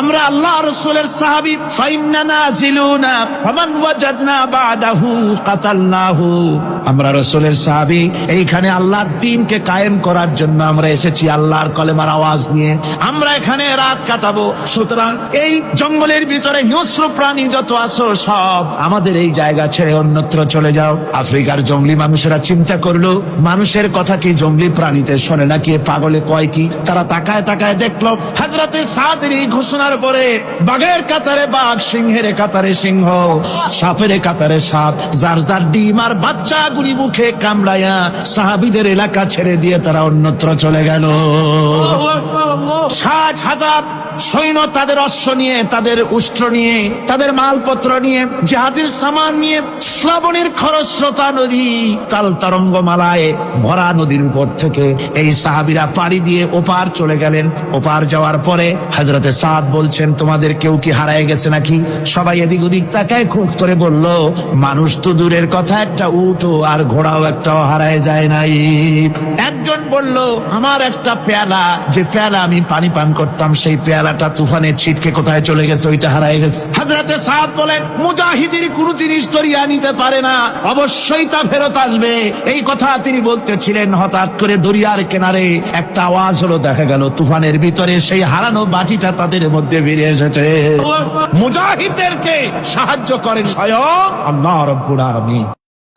আমরা আল্লাহ রাসূলের সাহাবী আমরা রাসূলের সাহাবী, এইখানে আল্লাহর দ্বীনকে কায়েম করার জন্য আমরা এসেছি আল্লাহর কলেমার আওয়াজ নিয়ে। আমরা এখানে রাত কাটাবো, সুতরাং এই জঙ্গলের ভিতরে হিংস্র প্রাণী যত আসো সব আমাদের এই জায়গা ছেড়ে অন্যত্র চলে যাও। আফ্রিকার জঙ্গলি মানুষেরা চিন্তা করল, মানুষের কথা কি জঙ্গলি প্রাণীতে শোনে নাকি পাগলে কয় কি? তারা তাকায় তাকায় দেখল হাজরাতে এই ঘোষণার পরে বাঘের কাতারে বাঘ সিংহের কাতারে সিংহ সাপের কাতারে সাপ যার যার ডিম আর বাচ্চা গুলি মুখে কামড়ায়া সাহাবিদের এলাকা ছেড়ে দিয়ে তারা অন্যত্র চলে গেল। ষাট হাজার সৈন্য তাদের অশ্ব নিয়ে তাদের উষ্ট্র নিয়ে তাদের মালপত্র নিয়ে জাহাজের সামান নিয়ে শ্রাবণের খরস্রোতা নদী তাল তরঙ্গ মালায় ভরা নদীর উপর থেকে এই সাহাবিরা পাড়ি দিয়ে ওপার চলে গেলেন। ওপার যাওয়ার পরে হজরতে সাদ বলছেন, তোমাদের কেউ কি হারায় গেছে নাকি? সবাই এদিক ওদিক তাকায় খুব করে বলল, মানুষ তো দূরের কথা, একটা উঠো আর ঘোড়াও একটাও হারায় যায় নাই। একজন বলল, আমার একটা পেয়ালা, যে পেয়ালা আমি পানি পান করতাম, সেই পেয়ালাটা তুফানের ছিটকে কোথায় চলে গেছে, ওইটা হারায় গেছে। হাজরাতে সাহাব বলেন, মুজাহিদের কোনো জিনিস তরিয়া নিতে পারে না, অবশ্যই তা ফেরত আসবে। এই কথা তিনি বলতেছিলেন, হঠাৎ করে দরিয়ার কিনারে একটা আওয়াজ হলো, দেখা গেল তুফানের ভিতরে সেই হারানো বাটিটা তাদের মধ্যে বেরিয়ে এসেছে। মুজাহিদদেরকে সাহায্য করেন স্বয়ং আল্লাহ রব্বুল আলামিন।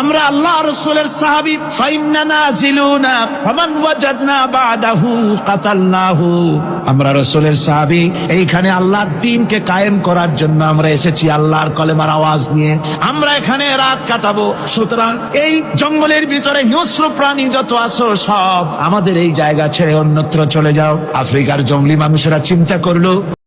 আমরা আল্লাহ রাসূলের সাহাবী আমরা রাসূলের সাহাবী, এইখানে আল্লাহর দ্বীনকে কায়েম করার জন্য আমরা এসেছি আল্লাহর কলেমার আওয়াজ নিয়ে। আমরা এখানে রাত কাটাবো, সুতরাং এই জঙ্গলের ভিতরে হিংস্র প্রাণী যত আসো সব আমাদের এই জায়গা ছেড়ে অন্যত্র চলে যাও। আফ্রিকার জঙ্গলি মানুষেরা চিন্তা করল।